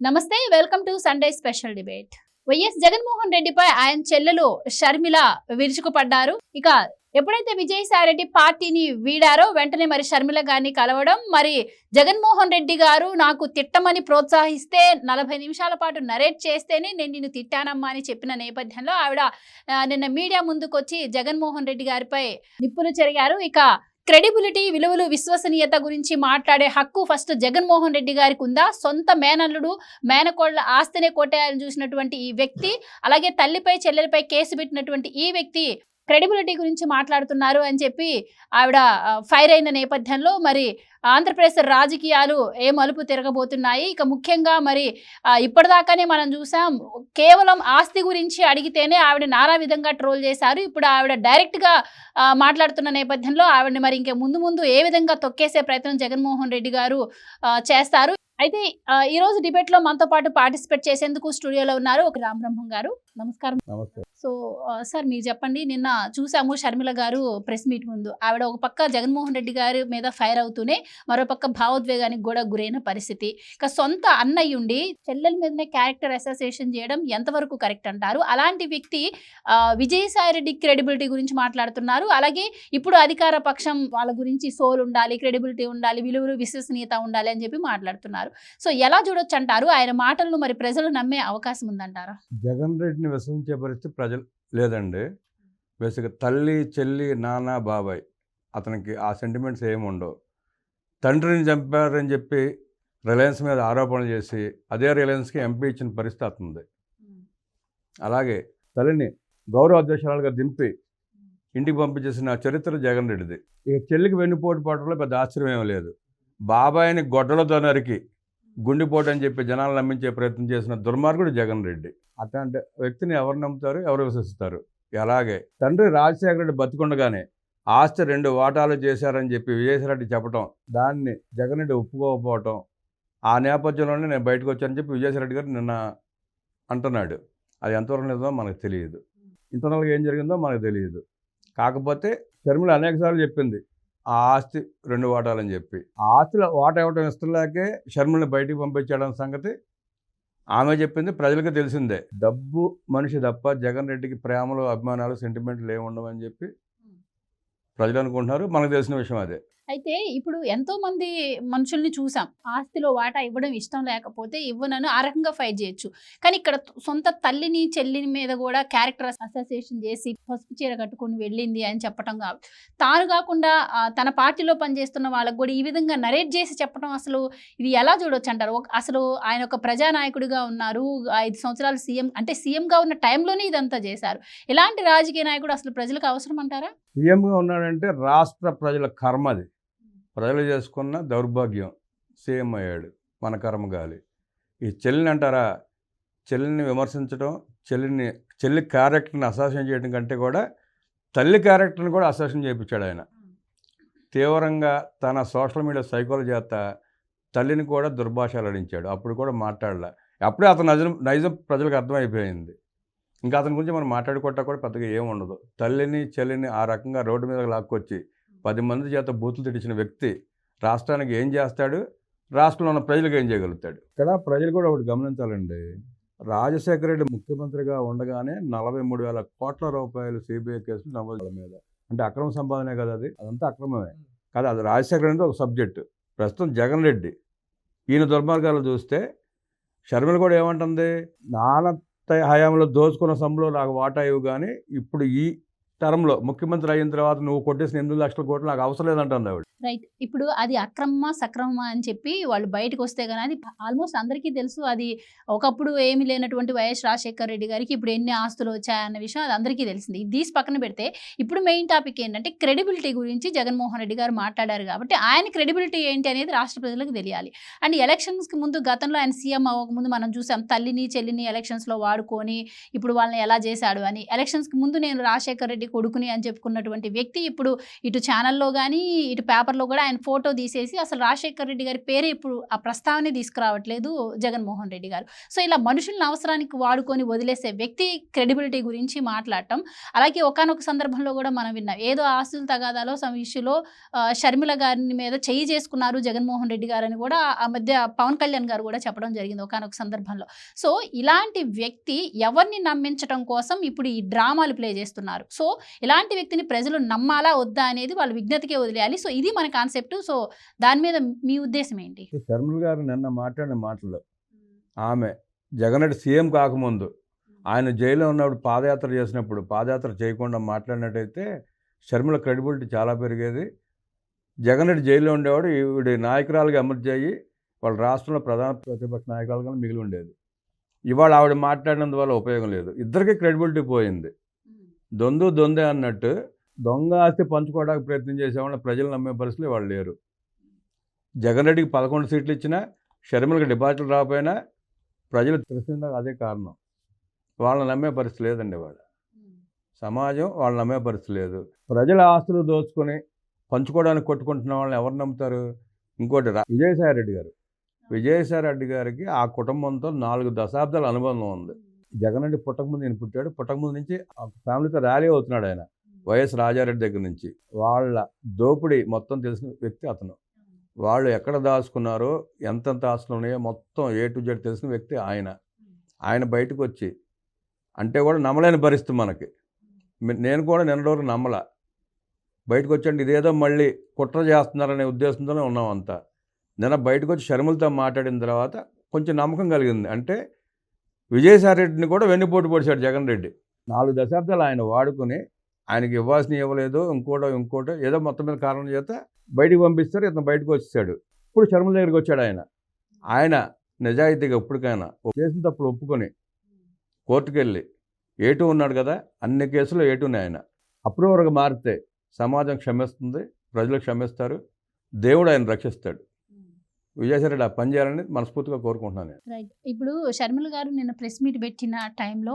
నమస్తే welcome to Sunday special debate YS Jaganmohan రెడ్డిపై ఆయన చెల్లెలు షర్మిల విరుచుకుపడ్డారు. ఇక ఎప్పుడైతే విజయసాయి రెడ్డి పార్టీని వీడారో వెంటనే మరి షర్మిల గారిని కలవడం మరి జగన్మోహన్ రెడ్డి గారు నాకు తిట్టమని ప్రోత్సహిస్తే నలభై నిమిషాల పాటు నరేట్ చేస్తేనే నేను నిన్ను తిట్టానమ్మా అని చెప్పిన నేపథ్యంలో ఆవిడ నిన్న మీడియా ముందుకొచ్చి జగన్మోహన్ రెడ్డి గారిపై నిప్పులు చెరిగారు. ఇక క్రెడిబిలిటీ విలువలు విశ్వసనీయత గురించి మాట్లాడే హక్కు ఫస్ట్ జగన్మోహన్ రెడ్డి గారికి ఉందా? సొంత మేనల్లుడు మేనకోళ్ళ ఆస్తినే కొట్టేయాలని చూసినటువంటి ఈ వ్యక్తి అలాగే తల్లిపై చెల్లెలపై కేసు పెట్టినటువంటి ఈ వ్యక్తి క్రెడిబిలిటీ గురించి మాట్లాడుతున్నారు అని చెప్పి ఆవిడ ఫైర్ అయిన నేపథ్యంలో మరి ఆంధ్రప్రదేశ్ రాజకీయాలు ఏ మలుపు తిరగబోతున్నాయి. ఇక ముఖ్యంగా మరి ఇప్పటిదాకానే మనం చూసాం కేవలం ఆస్తి గురించి అడిగితేనే ఆవిడ నానా విధంగా ట్రోల్ చేశారు. ఇప్పుడు ఆవిడ డైరెక్ట్గా మాట్లాడుతున్న నేపథ్యంలో ఆవిడని మరి ఇంకే ముందు ముందు ఏ విధంగా తొక్కేసే ప్రయత్నం జగన్మోహన్ రెడ్డి గారు చేస్తారు. అయితే ఈరోజు డిబేట్లో మనతో పాటు పార్టిసిపేట్ చేసేందుకు స్టూడియోలో ఉన్నారు ఒక రామ్ బ్రహ్మం గారు. నమస్కారం. నమస్తే. సో సార్ మీరు చెప్పండి నిన్న చూసాము షర్మిల గారు ప్రెస్ మీట్ ముందు. ఆవిడ ఒక పక్క జగన్మోహన్ రెడ్డి గారి మీద ఫైర్ అవుతూనే మరో పక్క భావోద్వేగానికి కూడా గురైన పరిస్థితి. ఇక సొంత అన్నయ్య ఉండి చెల్లెల మీదనే క్యారెక్టర్ అసోసియేషన్ చేయడం ఎంతవరకు కరెక్ట్ అంటారు? అలాంటి వ్యక్తి ఆ, విజయసాయి రెడ్డి క్రెడిబిలిటీ గురించి మాట్లాడుతున్నారు. అలాగే ఇప్పుడు అధికార పక్షం వాళ్ళ గురించి సోల్ ఉండాలి క్రెడిబిలిటీ ఉండాలి విలువలు విశ్వసనీయత ఉండాలి అని చెప్పి మాట్లాడుతున్నారు. సో ఎలా చూడొచ్చు అంటారు? ఆయన మాటలను మరి ప్రజలు నమ్మే అవకాశం ఉందంటారా? జగన్ రెడ్డిని విశ్వసించే పరిస్థితి ప్రజలు లేదండి. బేసిక్గా తల్లి చెల్లి నాన్న బాబాయ్ అతనికి ఆ సెంటిమెంట్స్ ఏమి ఉండవు. తండ్రిని చంపారని చెప్పి రిలయన్స్ మీద ఆరోపణలు చేసి అదే రిలయన్స్కి ఎంపీ ఇచ్చిన పరిస్థితి అవుతుంది అలాగే తల్లిని గౌరవ అధ్యక్షురాలుగా దింపి ఇంటికి పంపించేసిన చరిత్ర జగన్ రెడ్డిది. ఇక చెల్లికి వెన్నుపోటు పడడంలో పెద్ద ఆశ్చర్యం ఏమీ లేదు. బాబాయిని గొడ్డలతో నరికి గుండిపోటు అని చెప్పి జనాలు నమ్మించే ప్రయత్నం చేసిన దుర్మార్గుడు జగన్ రెడ్డి. అట్లాంటి వ్యక్తిని ఎవరు నమ్ముతారు? ఎవరు విశ్వసిస్తారు? అలాగే తండ్రి రాజశేఖర రెడ్డి బతికుండగానే ఆస్తి రెండు వాటాలు చేశారని చెప్పి విజయసాయిరెడ్డి చెప్పడం దాన్ని జగన్ రెడ్డి ఒప్పుకోకపోవటం ఆ నేపథ్యంలోనే నేను బయటకు వచ్చానని చెప్పి విజయసాయిరెడ్డి గారు నిన్న అంటున్నాడు. అది ఎంతవరకు నిజమో మనకు తెలియదు. ఇంటర్నల్గా ఏం జరిగిందో మనకు తెలియదు. కాకపోతే షర్మిల అనేకసార్లు చెప్పింది ఆ ఆస్తి రెండు వాటాలని చెప్పి. ఆస్తిలో వాటా ఇవ్వటం ఇష్టంలాకే షర్మిలని బయటికి పంపించడం సంగతి ఆమె చెప్పింది ప్రజలకు తెలిసిందే. డబ్బు మనిషి తప్ప జగన్ రెడ్డికి ప్రేమలు అభిమానాలు సెంటిమెంట్లు ఏమి ఉండవని చెప్పి ప్రజలు అనుకుంటున్నారు. మనకు తెలిసిన విషయం అదే. అయితే ఇప్పుడు ఎంతో మంది మనుషుల్ని చూసాం. ఆస్తిలో వాటా ఇవ్వడం ఇష్టం లేకపోతే ఇవ్వనని ఆ రకంగా ఫైట్ చేయొచ్చు. కానీ ఇక్కడ సొంత తల్లిని చెల్లిని మీద కూడా క్యారెక్టర్ అసోసియేషన్ చేసి పసుపు చీర కట్టుకొని వెళ్ళింది అని చెప్పడం కాదు తాను కాకుండా తన పార్టీలో పనిచేస్తున్న వాళ్ళకు కూడా ఈ విధంగా నరేట్ చేసి చెప్పడం అసలు ఇది ఎలా చూడొచ్చు అంటారు? అసలు ఆయన ఒక ప్రజానాయకుడిగా ఉన్నారు ఐదు సంవత్సరాలు సీఎం అంటే సీఎంగా ఉన్న టైంలోనే ఇదంతా చేశారు. ఇలాంటి రాజకీయ నాయకుడు అసలు ప్రజలకు అవసరం అంటారా? సీఎంగా ఉన్నాడంటే రాష్ట్ర ప్రజల కర్మది ప్రజలు చేసుకున్న దౌర్భాగ్యం సీఎం అయ్యాడు మన కర్మగాలి ఈ చెల్లిని అంటారా? చెల్లిని విమర్శించడం చెల్లిని చెల్లి క్యారెక్టర్ని అసాసం చేయడం కంటే కూడా తల్లి క్యారెక్టర్ని కూడా అసాసం చేయించాడు ఆయన. తీవ్రంగా తన సోషల్ మీడియా సైకోల చేత తల్లిని కూడా దుర్భాషలాడించాడు అప్పుడు కూడా మాట్లాడలే. అప్పుడే అతను నైజం నైజం ప్రజలకు అర్థమైపోయింది. ఇంకా అతని గురించి మనం మాట్లాడుకోవటం కూడా పెద్దగా ఏముండదు ఉండదు. తల్లిని చెల్లిని ఆ రకంగా రోడ్డు మీద లాక్కొచ్చి పది మంది చేత బూతులు తిట్టించిన వ్యక్తి రాష్ట్రానికి ఏం చేస్తాడు? రాష్ట్రంలో ఉన్న ప్రజలకు ఏం చేయగలుగుతాడు? ఇక్కడ ప్రజలు కూడా ఒకటి గమనించాలండి. రాజశేఖర రెడ్డి ముఖ్యమంత్రిగా ఉండగానే నలభై మూడు వేల కోట్ల రూపాయలు సిబిఐ కేసులు నమోదు మీద అంటే అక్రమ సంపాదనే కదా అది? అదంతా అక్రమమే. కదా అది రాజశేఖర రెడ్డి ఒక సబ్జెక్టు. ప్రస్తుతం జగన్ రెడ్డి. ఈయన దుర్మార్గాలు చూస్తే షర్మిల కూడా ఏమంటుంది? నాన్న హయాంలో దోచుకున్న సొమ్ములో నాకు వాటా ఇవ్వు కానీ ఇప్పుడు ఈ టర్మ్లో ముఖ్యమంత్రి అయిన తర్వాత నువ్వు కొట్టేసిన ఎనిమిది లక్షల కోట్లు నాకు అవసరం లేదంటుంది ఆవిడ. రైట్. ఇప్పుడు అది అక్రమ సక్రమ అని చెప్పి వాళ్ళు బయటకు వస్తే కానీ అది ఆల్మోస్ట్ అందరికీ తెలుసు. అది ఒకప్పుడు ఏమీ లేనటువంటి వైఎస్ రాజశేఖర్ రెడ్డి గారికి ఇప్పుడు ఎన్ని ఆస్తులు వచ్చాయన్న విషయం అది అందరికీ తెలిసింది. దీస్ తీసి పక్కన పెడితే ఇప్పుడు మెయిన్ టాపిక్ ఏంటంటే క్రెడిబిలిటీ గురించి జగన్మోహన్ రెడ్డి గారు మాట్లాడారు కాబట్టి ఆయన క్రెడిబిలిటీ ఏంటి అనేది రాష్ట్ర ప్రజలకు తెలియాలి. అండ్ ఎలక్షన్స్కి ముందు గతంలో ఆయన సీఎం అవ్వకముందు మనం చూసాం తల్లిని చెల్లిని ఎలక్షన్స్లో వాడుకొని ఇప్పుడు వాళ్ళని ఎలా చేశాడు అని. ఎలక్షన్స్కి ముందు నేను రాజశేఖర్ రెడ్డి కొడుకుని అని చెప్పుకున్నటువంటి వ్యక్తి ఇప్పుడు ఇటు ఛానల్లో కానీ ఇటు పేపర్లో కూడా ఆయన ఫోటో తీసేసి అసలు రాజశేఖర్ రెడ్డి గారి పేరే ఇప్పుడు ఆ ప్రస్తావనే తీసుకురావట్లేదు జగన్మోహన్ రెడ్డి గారు. సో ఇలా మనుషులను అవసరానికి వాడుకొని వదిలేసే వ్యక్తి క్రెడిబిలిటీ గురించి మాట్లాడటం అలాగే ఒకానొక సందర్భంలో కూడా మనం విన్నాం ఏదో ఆస్తుల తగాదాలో సమ్ ఇష్యూలో షర్మిల గారిని మీద చేయి చేసుకున్నారు జగన్మోహన్ రెడ్డి గారు అని కూడా ఆ మధ్య పవన్ కళ్యాణ్ గారు కూడా చెప్పడం జరిగింది ఒకానొక సందర్భంలో. సో ఇలాంటి వ్యక్తి ఎవరిని నమ్మించడం కోసం ఇప్పుడు ఈ డ్రామాలు ప్లే చేస్తున్నారు. సో ఇలాంటి వ్యక్తిని ప్రజలు నమ్మాలా వద్దా అనేది వాళ్ళు విజ్ఞతకే వదిలేయాలి. సో ఇది మన కాన్సెప్ట్. సో దాని మీద మీ ఉద్దేశం ఏంటి? శర్మల గారు నిన్న మాట్లాడిన మాటలు. ఆమె జగన్ రెడ్డి సీఎం కాకముందు ఆయన జైల్లో ఉన్నప్పుడు పాదయాత్ర చేసినప్పుడు పాదయాత్ర చేయకుండా మాట్లాడినట్టయితే షర్మిల క్రెడిబిలిటీ చాలా పెరిగేది. జగన్ రెడ్డి జైల్లో ఉండేవాడు ఈవిడ నాయకురాలుగా ఎమర్జీ అయ్యి వాళ్ళ రాష్ట్రంలో ప్రధాన ప్రతిపక్ష నాయకురాలుగా మిగిలి ఉండేది. ఇవాళ ఆవిడ మాట్లాడినందువల్ల ఉపయోగం లేదు. ఇద్దరికీ క్రెడిబిలిటీ పోయింది. దొందు దొందే అన్నట్టు దొంగ ఆస్తి పంచుకోవడానికి ప్రయత్నం చేసేవాళ్ళ ప్రజలు నమ్మే పరిస్థితులు వాళ్ళు లేరు. జగన్ రెడ్డికి పదకొండు సీట్లు ఇచ్చినా షర్మిలకు డిపాజిట్లు రాకపోయినా ప్రజలు తెలిసిందా అదే కారణం. వాళ్ళని నమ్మే పరిస్థితి లేదండి వాళ్ళ. సమాజం వాళ్ళు నమ్మే పరిస్థితి లేదు. ప్రజల ఆస్తులు దోచుకొని పంచుకోవడానికి కొట్టుకుంటున్న వాళ్ళని ఎవరు నమ్ముతారు? ఇంకోటి రా- విజయసాయి రెడ్డి గారు. విజయసాయి రెడ్డి గారికి ఆ కుటుంబంతో నాలుగు దశాబ్దాల అనుబంధం ఉంది. జగన్ రెడ్డి పుట్టకముందు నేను పుట్టాడు. పుట్టకముందు నుంచి ఫ్యామిలీతో ర్యాలీ అవుతున్నాడు ఆయన. వైఎస్ రాజారెడ్డి దగ్గర నుంచి. వాళ్ళ దోపిడీ మొత్తం తెలిసిన వ్యక్తి అతను. వాళ్ళు ఎక్కడ దాచుకున్నారో ఎంతెంత ఆస్తులు ఉన్నాయో మొత్తం ఏ టు జెడ్ తెలిసిన వ్యక్తి ఆయన. ఆయన బయటకు వచ్చి అంటే కూడా నమ్మలేని పరిస్థితి మనకి. నేను కూడా నిన్న రోజు నమ్మల. బయటకు వచ్చండి ఇదేదో మళ్ళీ కుట్ర చేస్తున్నారనే ఉద్దేశంతోనే ఉన్నాం అంతా. నిన్న బయటకు వచ్చి షర్మిలతో మాట్లాడిన తర్వాత కొంచెం నమ్మకం కలిగింది. అంటే విజయసాయి రెడ్డిని కూడా వెన్నుపోటు పొడిచాడు జగన్ రెడ్డి. నాలుగు దశాబ్దాలు ఆయన వాడుకుని ఆయనకి ఇవ్వాల్సిన ఇవ్వలేదు ఇంకోటో ఇంకోటో ఏదో మొత్తం మీద కారణం చేత బయటికి పంపిస్తారు ఇతను బయటకు వచ్చేసాడు. ఇప్పుడు శర్మల దగ్గరికి వచ్చాడు ఆయన. ఆయన నిజాయితీగా ఎప్పటికైనా చేసిన తప్పుడు ఒప్పుకొని కోర్టుకు వెళ్ళి ఏటూ ఉన్నాడు కదా అన్ని కేసులు ఏటూనే ఆయన. అప్రూవర్గా మారితే సమాజం క్షమిస్తుంది ప్రజలు క్షమిస్తారు దేవుడు ఆయన రక్షిస్తాడు. విజయసాయిరెడ్డి ఆ పని చేయాలని మనస్ఫూర్తిగా కోరుకుంటున్నాను రైట్ ఇప్పుడు షర్మిల గారు నిన్న ప్రెస్ మీట్ పెట్టిన టైంలో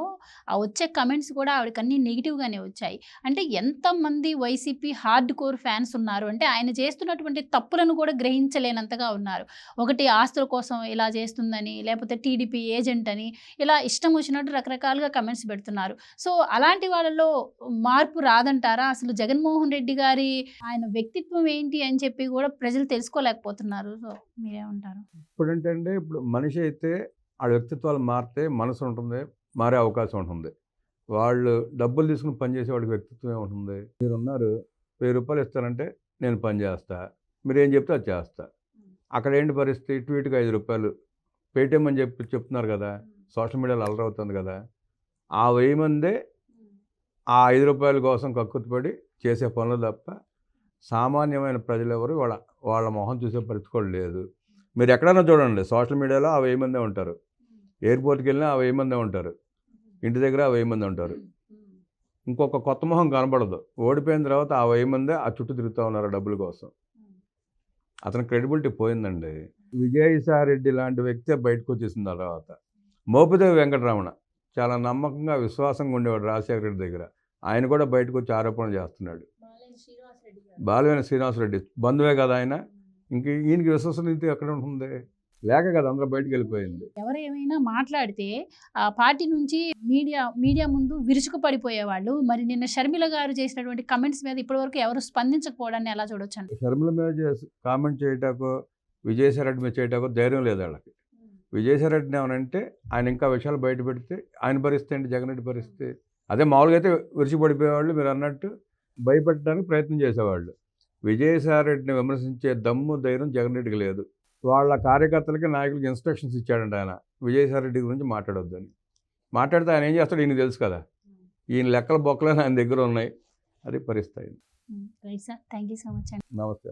ఆ వచ్చే కమెంట్స్ కూడా ఆవిడకి అన్ని నెగిటివ్గానే వచ్చాయి. అంటే ఎంతమంది వైసీపీ హార్డ్ కోర్ ఫ్యాన్స్ ఉన్నారు? అంటే ఆయన చేస్తున్నటువంటి తప్పులను కూడా గ్రహించలేనంతగా ఉన్నారు. ఒకటి ఆస్తుల కోసం ఇలా చేస్తుందని లేకపోతే టీడీపీ ఏజెంట్ అని ఇలా ఇష్టం వచ్చినట్టు రకరకాలుగా కమెంట్స్ పెడుతున్నారు. సో అలాంటి వాళ్ళలో మార్పు రాదంటారా? అసలు జగన్మోహన్ రెడ్డి గారి ఆయన వ్యక్తిత్వం ఏంటి అని చెప్పి కూడా ప్రజలు తెలుసుకోలేకపోతున్నారు. సో మీరేమంటారు ఇప్పుడు ఏంటంటే ఇప్పుడు మనిషి అయితే ఆ వ్యక్తిత్వాలు మారితే మనసు ఉంటుంది మారే అవకాశం ఉంటుంది. వాళ్ళు డబ్బులు తీసుకుని పని చేసే వాళ్ళకి వ్యక్తిత్వం ఏముంటుంది? మీరు ఉన్నారు వెయ్యి రూపాయలు ఇస్తారంటే నేను పని చేస్తా మీరు ఏం చెప్తే అది చేస్తా. అక్కడ ఏంటి పరిస్థితి? ట్వీట్కి ఐదు రూపాయలు. పేటిఎం అని చెప్పి చెప్తున్నారు కదా సోషల్ మీడియాలో అలరవుతుంది కదా ఆ వెయ్యి మందే ఆ ఐదు రూపాయల కోసం కక్కుర్తిపడి చేసే పనులు తప్ప సామాన్యమైన ప్రజలు ఎవరు వాళ్ళ వాళ్ళ మొహం చూసే పరిస్థితి కూడా లేదు. మీరు ఎక్కడైనా చూడండి సోషల్ మీడియాలో ఆ వెయ్యి మందే ఉంటారు. ఎయిర్పోర్ట్కి వెళ్ళినా ఆ వెయ్యి మందే ఉంటారు. ఇంటి దగ్గర ఆ వెయ్యి మంది ఉంటారు. ఇంకొక కొత్త మొహం కనపడదు ఓడిపోయిన తర్వాత ఆ వెయ్యి మందే ఆ చుట్టూ తిరుగుతూ ఉన్నారు డబ్బుల కోసం. అతని క్రెడిబిలిటీ పోయిందండి. విజయసాయి రెడ్డి లాంటి వ్యక్తి బయటకు వచ్చేసిన తర్వాత. మోపిదేవి వెంకటరమణ చాలా నమ్మకంగా విశ్వాసంగా ఉండేవాడు రాజశేఖర రెడ్డి దగ్గర. ఆయన కూడా బయటకు వచ్చి ఆరోపణలు చేస్తున్నాడు. బాలవేన శ్రీనివాసరెడ్డి బంధువే కదా ఆయన? ఇంక ఈయనకి విశ్వసనీయత ఎక్కడ ఉంటుంది? లేక కదా అందరూ బయటకు వెళ్ళిపోయింది. ఎవరు ఏమైనా మాట్లాడితే ఆ పార్టీ నుంచి మీడియా మీడియా ముందు విరుచుకు పడిపోయేవాళ్ళు. మరి నిన్న షర్మిల గారు చేసినటువంటి కమెంట్స్ మీద ఇప్పటివరకు ఎవరు స్పందించకపోవడాన్ని ఎలా చూడొచ్చు అండి షర్మిల మీద కామెంట్ చేయటాకో విజయసాయి రెడ్డి మీద చేయటాకో ధైర్యం లేదు వాళ్ళకి. విజయసాయి రెడ్డిని ఏమనంటే ఆయన ఇంకా విషయాలు బయట పెడితే ఆయన పరిస్థితి ఏంటి? జగన్ రెడ్డి పరిస్థితి అదే మామూలుగా అయితే విరిచి పడిపోయేవాళ్ళు మీరు అన్నట్టు భయపెట్టడానికి ప్రయత్నం చేసేవాళ్ళు. విజయసాయి రెడ్డిని విమర్శించే దమ్ము ధైర్యం జగన్ రెడ్డికి లేదు. వాళ్ళ కార్యకర్తలకి నాయకులకి ఇన్స్ట్రక్షన్స్ ఇచ్చాడంట ఆయన. విజయసాయి రెడ్డి గురించి మాట్లాడొద్దని. మాట్లాడితే ఆయన ఏం చేస్తాడు ఈయన తెలుసు కదా. ఈయన లెక్కల బొక్కలని ఆయన దగ్గర ఉన్నాయి. అది పరిస్థితి అయింది. Right sir. Thank you so much అండి. నమస్తే